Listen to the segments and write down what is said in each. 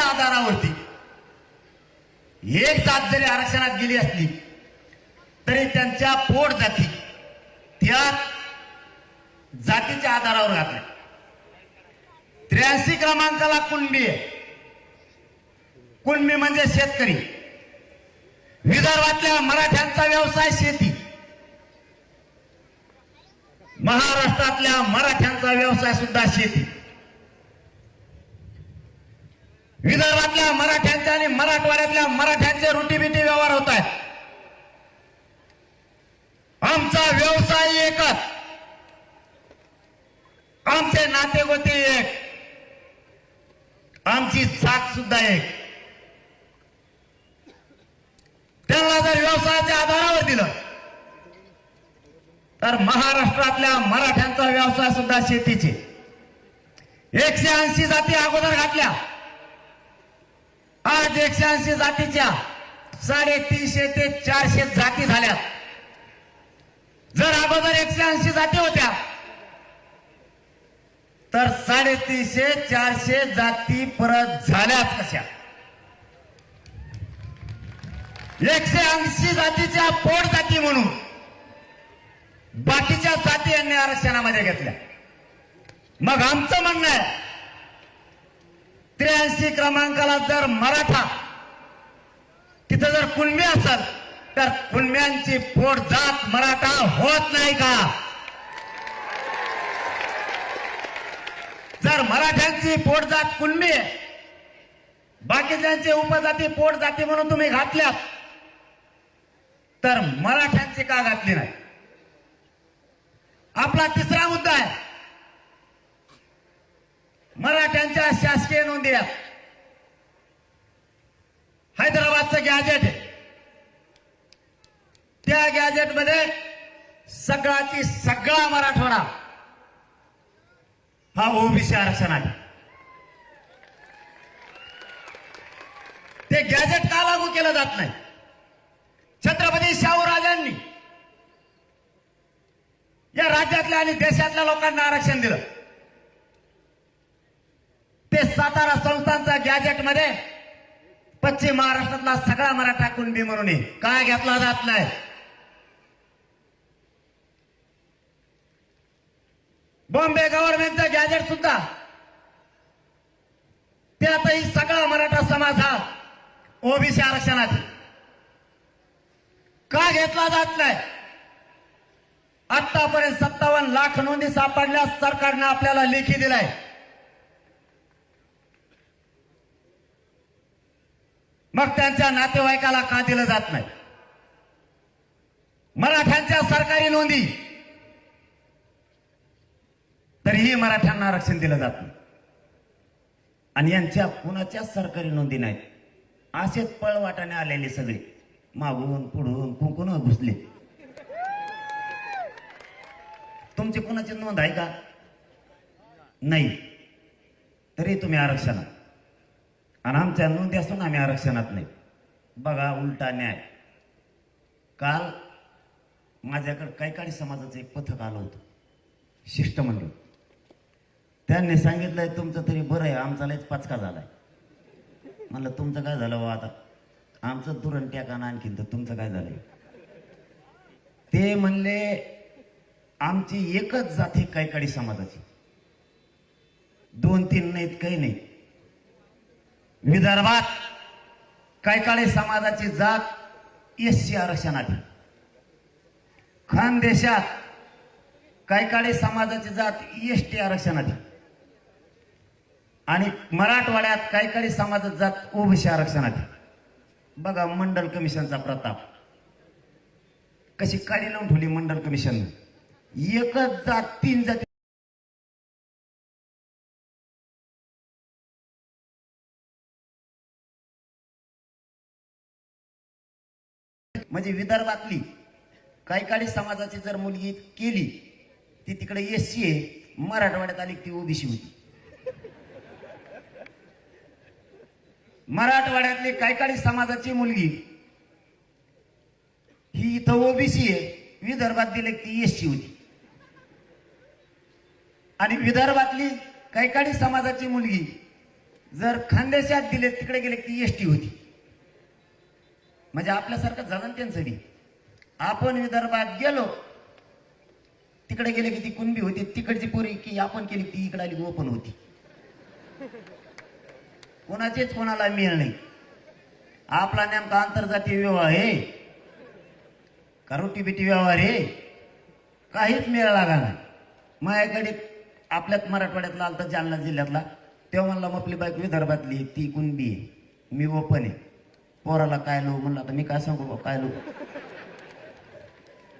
जातीच्या आधारावरती. एक जात जरी आरक्षणात गेली असली तरी त्यांच्या पोट जाती त्या जातीच्या आधारावर घातल्या. त्र्याऐंशी क्रमांकाला कुणबी आहे. कुणबी म्हणजे शेतकरी. विदर्भातल्या मराठ्यांचा व्यवसाय शेती. महाराष्ट्रातल्या मराठ्यांचा व्यवसाय सुद्धा शेती. विदर्भातल्या मराठ्यांचे आणि मराठवाड्यातल्या मराठ्यांचे रुटीबिटी व्यवहार होत आहेत. आमचा व्यवसाय एकच आमचे नातेगोते एक. आमची साथ सुद्धा एक. त्यांना जर व्यवसायाच्या आधारावर दिलं तर महाराष्ट्रातल्या मराठ्यांचा व्यवसाय सुद्धा शेतीचे. एकशे ऐंशी जाती अगोदर घातल्या. आज एकशे ऐंशी जातीच्या साडेतीनशे ते चारशे जाती झाल्या जर अगोदर एकशे ऐंशी जाती होत्या तर साडेतीनशे चारशे जाती परत झाल्याच कशा? एकशे ऐंशी जातीच्या पोट जाती म्हणून बाकीच्या जाती यांनी आरक्षणामध्ये घेतल्या. मग आमचं म्हणणं आहे त्र्याऐंशी क्रमांकाला जर मराठा तिथं जर कुणबी असेल तर कुणब्यांची पोट जात मराठा होत नाही का? जर मराठ्यांची पोट जात कुणबी बाकीच्यांची उपजाती पोट जाती म्हणून तुम्ही घातल्यात तर मराठ्यांची का घातली नाही? आपला तिसरा मुद्दा आहे मराठ्यांच्या शासकीय नोंदी या. हैदराबादचं गॅजेट त्या गॅजेटमध्ये सगळाची सगळा मराठवाडा हा ओबीसी आरक्षण आहे. ते गॅजेट का लागू केलं जात नाही? छत्रपती शाहूराजांनी. या राज्यातल्या आणि देशातल्या लोकांना आरक्षण दिलं. ते सातारा संस्थांचा गॅजेटमध्ये पश्चिम महाराष्ट्रातला सगळा मराठा कुणबी म्हणून काय घेतला जात नाही. बॉम्बे गव्हर्नमेंटचं गॅजेट सुद्धा. त्यातही सगळा मराठा समाज हा ओबीसी आरक्षणात का घेतला जात नाही? आतापर्यंत सत्तावन्न लाख नोंदी सापडल्या सरकारने आपल्याला लेखी दिलाय. मग त्यांच्या नातेवाईकाला का दिलं जात नाही? मराठ्यांच्या सरकारी नोंदी. तरीही मराठ्यांना आरक्षण दिलं जात नाही. आणि यांच्या कुणाच्याच सरकारी नोंदी नाहीत असेच पळवाटाने आलेले सगळे. मागून पुढून कुंकून घुसले. तुमची कुणाची नोंद आहे का? नाही. तरी तुम्ही आरक्षणात आणि आमच्या नोंदी असून आम्ही आरक्षणात नाही. बघा उलटा न्याय. काल माझ्याकडे कैकाडी समाजाचं एक पथक आलं होतं. शिष्टमंडळ. त्यांनी सांगितलंय तुमचं तरी बरं आहे आमचा लयच पाचका झालाय. म्हणलं तुमचं काय झालं बा आता? आमचं तुरण ट्याकानं आणखीन तर तुमचं काय झालंय? ते म्हणले आमची एकच जाती कैकाडी समाजाची. दोन तीन नाहीत काही नाही विदर्भात कैकाडी समाजाची जात एस सी आरक्षणात आहे. खानदेशात कैकाडी समाजाची जात एस टी आरक्षणात आणि मराठवाड्यात कैकाडी समाजात जात ओबीसी आरक्षणात आहे. बघा मंडल कमिशनचा प्रताप कशी काडी लावून ठेवली मंडल कमिशन एकच जात तीन जाती म्हणजे विदर्भातली कैकाडी समाजाची जर मुलगी केली ती तिकडे एस सी आहे मराठवाड्यात आली की ती ओबीसी होती. मराठवाड्यातली कैकाडी समाजाची मुलगी ही इथं ओबीसी आहे विदर्भात दिले की ती एस सी होती. आणि विदर्भातली कैकाडी समाजाची मुलगी जर खानदेशात दिले तिकडे गेले की एस टी होती. म्हणजे आपल्यासारखं झालं ना त्यांचं बी. आपण विदर्भात गेलो तिकडे गेले की ती कुणबी होती तिकडची पोरी की आपण केली ती इकडे आली ओपन होती. कोणाचेच कोणाला मिळ नाही. आपला नेमका आंतरजातीय व्यवहार आहे. का बिटी व्यवहार आहे? काहीच मेळ लागा माझ्याकडे आपल्यात मराठवाड्यातला आलता जालना जिल्ह्यातला तेव्हा म्हणला मग आपली बाईक विदर्भातली ती कुणबी आहे. मी ओपन आहे. पोराला काय लो म्हणलं आता मी काय सांगू बा काय लो.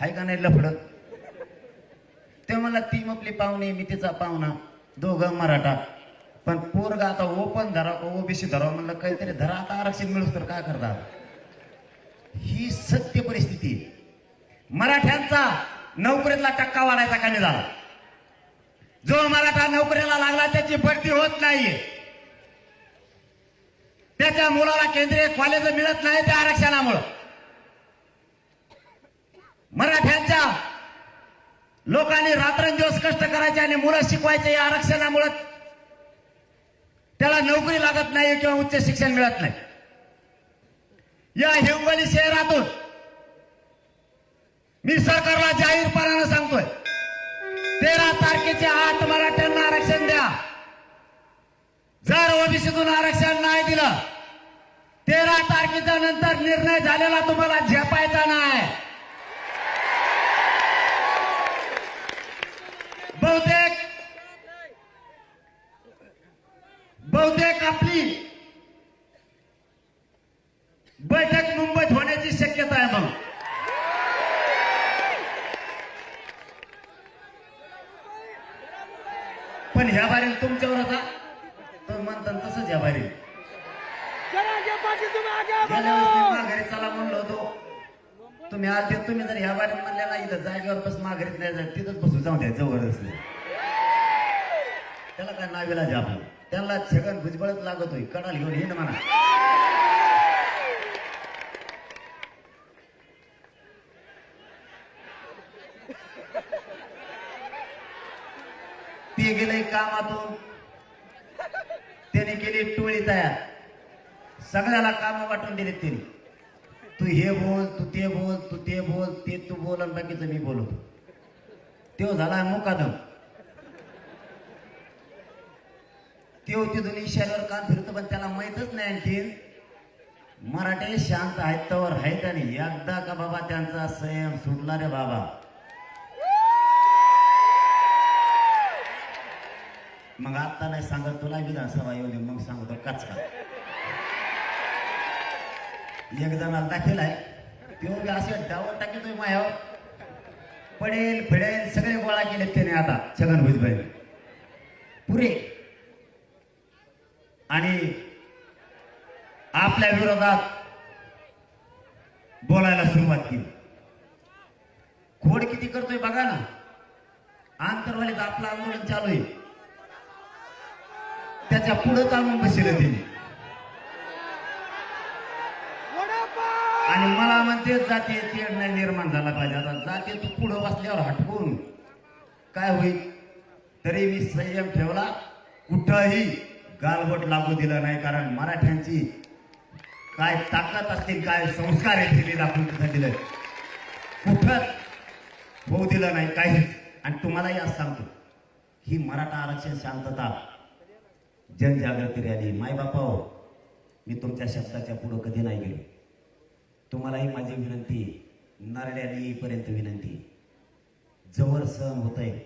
हाय का नाही लफड? ते म्हणला ती आपली पाहुणे मी तिचा पाहुणा. दोघं मराठा. पण पोरगा आता ओपन धरा ओबीसी धरा म्हणलं काहीतरी धरा आता आरक्षण मिळूस तर काय करतात ही सत्य परिस्थिती. मराठ्यांचा नोकरीतला टक्का वाढायचा कमी झाला? जो मराठा नोकरीला लागला त्याची भरती होत नाहीये. त्याच्या मुलाला केंद्रीय कॉलेज मिळत नाही त्या आरक्षणामुळं. मराठ्यांच्या लोकांनी रात्रंदिवस कष्ट करायचे आणि मुलं शिकवायचे या आरक्षणामुळं. त्याला नोकरी लागत नाही किंवा उच्च शिक्षण मिळत नाही. या हिंगोली शहरातून मी सरकारला जाहीरपणानं सांगतोय तेरा तारखेच्या आत मराठ्यांना आरक्षण द्या. जर ओबीसीतून आरक्षण नाही दिलं तेरा तारखेच्या नंतर निर्णय झालेला तुम्हाला झेपायचा नाही. बहुतेक बहुतेक आपली बैठक मुंबईत होण्याची शक्यता आहे मग पण ह्या बारील तुमच्यावर होता तर म्हणतात तसंच मी बढ़ो माघारी चला म्हणलो होतो. तुम्ही आले तुम्ही जर ह्या बारील म्हणल्या ना इथं जागेवर बस माघारीत नाही जात तिथंच बसू जाऊ द्या जबरदस्ती त्याला काय नावेला जाप त्याला छगन भुजबळच लागत होई कडाल घेऊन येईन म्हणा. ते गेले कामातून. त्याने केली टोळी तयार. सगळ्याला काम वाटून दिले त्यांनी. तू हे बोल तू ते बोल तू ते बोल ते तू बोल आणि बाकीचं मी बोलतो. तो झाला मुकादम. तो तिथून इशाऱ्यावर कान फिरतो पण त्याला माहीतच नाही आणखीन. मराठे शांत आहेत तर आहेत आणि एकदा का बाबा त्यांचा संयम सुटला रे बाबा. मग आत्ता नाही सांगत तुला विधानसभा येऊ दे मग सांगतो कचका एक जणाला दाखल आहे तो बी असे डावर तुम्ही मायावर? पडेल फिडेल सगळे गोळा केले त्याने आता छगन भुजबळ. पुरे. आणि आपल्या विरोधात बोलायला सुरुवात केली. खोड किती करतोय बघा ना. आंतरवालीत आपलं आंदोलन चालू आहे. त्याच्या पुढे चालून बसेल तिने आणि मला म्हणते जाती तेढ नाही निर्माण झाला पाहिजे. आता जाते तू पुढं बसल्यावर हटकून काय होईल? तरी मी संयम ठेवला. कुठंही गालबोट लागू दिलं नाही कारण मराठ्यांची काय ताकद असतील काय संस्कार आहेत दाखवून तिथं दिलं कुठंच होऊ दिलं नाही काहीच. आणि तुम्हालाही याच सांगतो ही मराठा आरक्षण शांतता जनजागृती रॅली. मायबापा हो मी तुमच्या शब्दाच्या पुढं कधी नाही गेलो. तुम्हालाही माझी विनंती नारड्याला येईपर्यंत विनंती. जवळ सहन होत आहे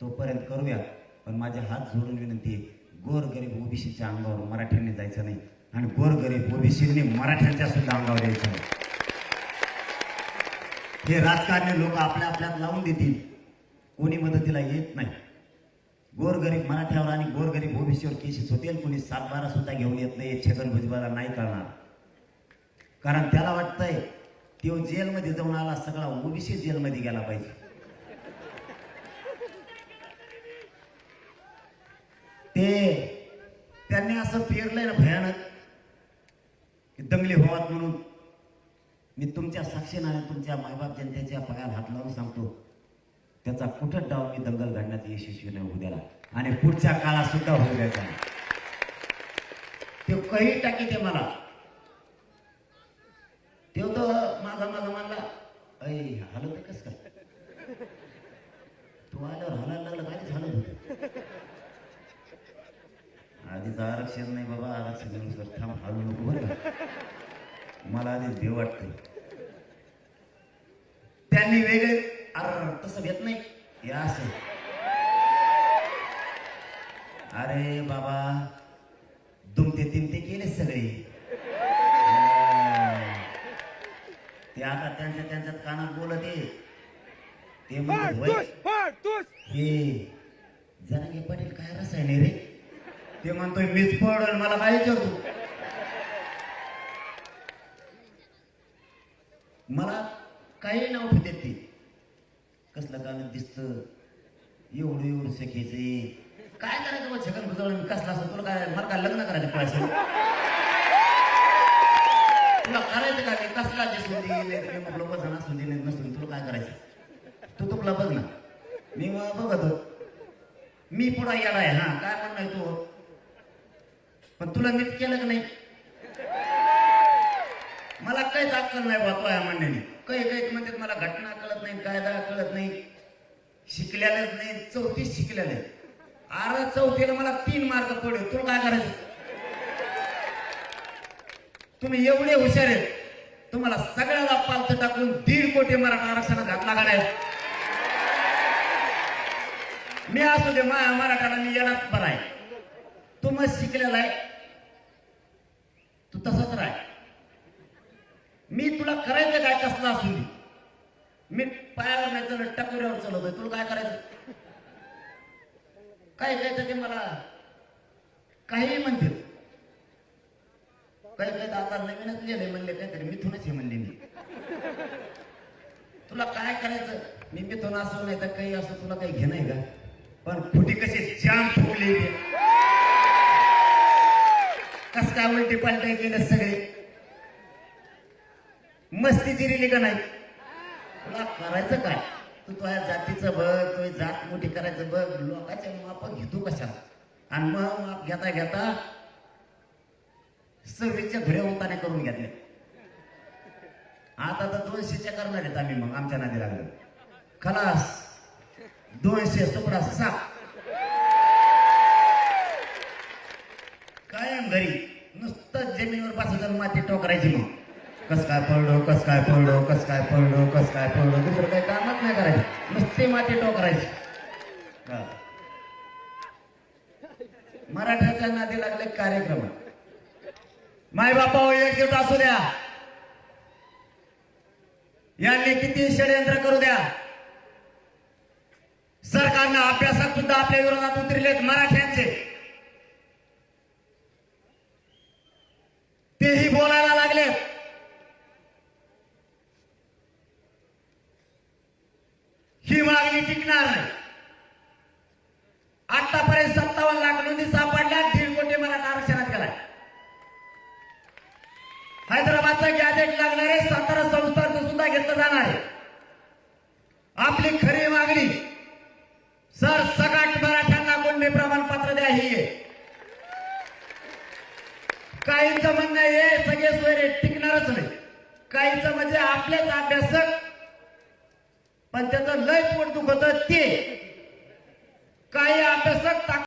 तोपर्यंत करूया. पण माझे हात जोडून विनंती गोर गरीब ओबीसीच्या अंगावर मराठ्यांनी जायचं नाही आणि गोर गरीब मराठ्यांच्या सुद्धा अंगावर यायचं नाही. हे राजकारणी लोक आपल्या आपल्यात लावून देतील. कोणी मदतीला येत नाही. गोरगरीब मराठ्यावर आणि गोरगरीब ओबीसीवर केसेस होतील कोणी सातबारा सुद्धा घेऊन येत नाही छगन भुजबळला नाही कळणार. कारण त्याला वाटतंय तो जेलमध्ये जाऊन आला सगळा ओबीसी जेलमध्ये गेला पाहिजे. ते त्यांनी असं पेरलंय ना भयानक की दंगली व्हावात म्हणून. मी तुमच्या साक्षीनं आणि तुमच्या मायबाप जनतेच्या पायाला हात लावून सांगतो त्याचा कुठं डाव मी दंगल घडण्यात यशस्वी नाही होऊ द्याला आणि पुढच्या काळात सुद्धा होऊ द्यायचा ते काही टाकी ते मला. ते तो माझा माझा म्हणला ऐ हलत कस काय? तू आल्यावर हलायला लागलं काहीच झालं होत. आधीच आरक्षण नाही बाबा आरक्षण थांब हलू नको बरं मला आधीच देव वाटतं त्यांनी वेगळे अर तसं घेत असं अरे बाबा दुमते तिमते केले सगळे. ते आता त्यांच्या त्यांच्यात कानात बोलत ते फड म्हणत "वय, तुस फड तुस. हे जरांगे पाटील काय रसायन रे? ते म्हणतोय मीच पडल मला काय विचारतो मला काही नाव ठेवतात ते. कसलं गाणं दिसत? एवढं एवढं सखेचे काय करायचं मग छगन भुजबळ? मी कसला असं? तुला काय मला काय लग्न करायचं पैसे तुला करायचं का? ते कसला दिसून दे आपलं वजन असून दे नाही नसून तुला काय करायचं? तू तुला बघ ना. मी मग बघत. मी पुढा येणार आहे. हा काय म्हणणार तू? पण तुला नीट केलं का नाही? मला काहीच अक्कल नाही बा या म्हणण्याने काही काही म्हणतात मला घटना कळत नाही कायदा कळत नाही शिकलेलंच नाही चौथीच शिकलेलं. अरे चौथीला मला तीन मार्क पडले. तुला काय करायचं? तुम्ही एवढे हुशार आहेत. तुम्हाला सगळ्याला पालत टाकून दीड कोटी मराठा आरक्षणात घातला का मी असू दे माया मराठाला मी येणार बरा आहे. तू मग शिकलेला आहे. तू तसाच राह मी तुला करायचं काय कसलं असू दे मी पायावर नाही तर टकोऱ्यावर चालवतोय तुला काय करायचं? काय काय ते मला काही म्हणते काही काही आता नवीनच लिहिले म्हणले काहीतरी मिथूनच हे म्हणले मी. तुला काय करायचं? मी मिथून असो नाही तर काही असो तुला काही घेणं आहे का? पण फुटी कशी जाम फुगली. कस काय उलटी पालटी केलं सगळे? मस्ती जिरिली का नाही? तुला करायचं काय? तू तुझ्या जातीचं बघ तुझी जात मोठी करायचं बघ. लोकांचे माप घेतो कशाला? आणि मग माप घेता घेता सव्वीसच्या धुऱ्या उताने करून घेतले आता तर दोनशेच्या करणार आहेत आम्ही मग आमच्या नादी लागलो खलास. दोनशे सुपडा सात कायम घरी. नुसतं जमिनीवर बसायचं माती टोकरायची मग. कस काय पडलो कस काय पडलो कस काय पडलो कस काय पडलो दुसरं काही कामच नाही करायचं. नुसती माती टोकरायची. मराठ्याच्या नादी लागले कार्यक्रम. माय बापा एकजूट असू द्या. यांनी किती षडयंत्र करू द्या. सरकारनं अभ्यासात सुद्धा आपल्या विरोधात उतरलेत मराठ्यांचे. तेही बोलायला लागले ही मागणी टिकणार नाही आतापर्यंत सत्तावन्न लाख नोंदी सापडल्या दीड कोटी मराठा आरक्षणात गेलाय हैदराबादचा गॅजेट लागणारे सातारा संस्थांचं सुद्धा घेतलं जाणार आहे. आपली खरी मागणी सर सगट मराठ्यांना कोणते प्रमाणपत्र द्या ही आहे. काहींचं म्हणणं हे सगळे सोयरे टिकणारच नाही. काहींचं म्हणजे आपलेच अभ्यासक पण त्याचं लय पोट दुखत ते. काही अभ्यासक